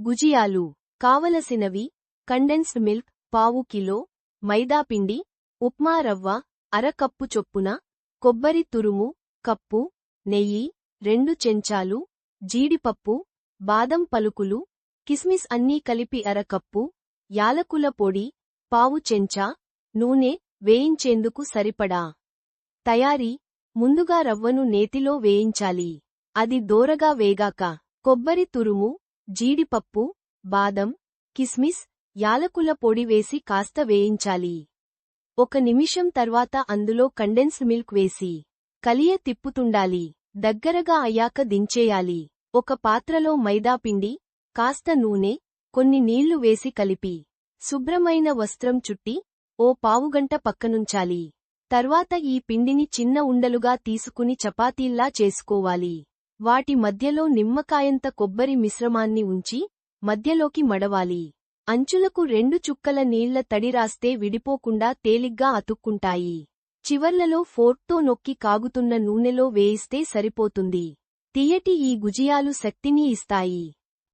గుజియాలు కావలసినవి condensed milk పావు kilo మైదాపిండి ఉప్మా రవ్వ అరకప్పు చొప్పున కొబ్బరి తురుము కప్పు నెయ్యి రెండు చెంచాలు జీడిపప్పు బాదం పలుకులు కిస్మిస్ అన్నీ కలిపి అరకప్పు యాలకుల పొడి పావు చెంచా నూనె వేయించేందుకు సరిపడా తయారీ ముందుగా రవ్వను నేతిలో వేయించాలి. అది దోరగా వేగాక కొబ్బరి తురుము జీడిపప్పు బాదం కిస్మిస్ యాలకుల పొడి వేసి కాస్త వేయించాలి. ఒక నిమిషం తర్వాత అందులో కండెన్స్డ్ మిల్క్ వేసి కలియ తిప్పుతుండాలి. దగ్గరగా అయ్యాక దించేయాలి. ఒక పాత్రలో మైదాపిండి కాస్త నూనె కొన్ని నీళ్ళు వేసి కలిపి శుభ్రమైన వస్త్రం చుట్టి ఓ పావుగంట పక్కనుంచాలి. తర్వాత ఈ పిండిని చిన్న ఉండలుగా తీసుకుని చపాతీల్లా చేసుకోవాలి. వాటి మధ్యలో నిమ్మకాయంత కొబ్బరి మిశ్రమాన్ని ఉంచి మధ్యలోకి మడవాలి. అంచులకు రెండు చుక్కల నీళ్ళ తడి రాస్తే విడిపోకుండా తేలిగ్గా అతుక్కుంటాయి. చివర్లలో ఫోర్క్తో నొక్కి కాగుతున్న నూనెలో వేయిస్తే సరిపోతుంది. తియ్యటి ఈ గుజియాలు శక్తిని ఇస్తాయి.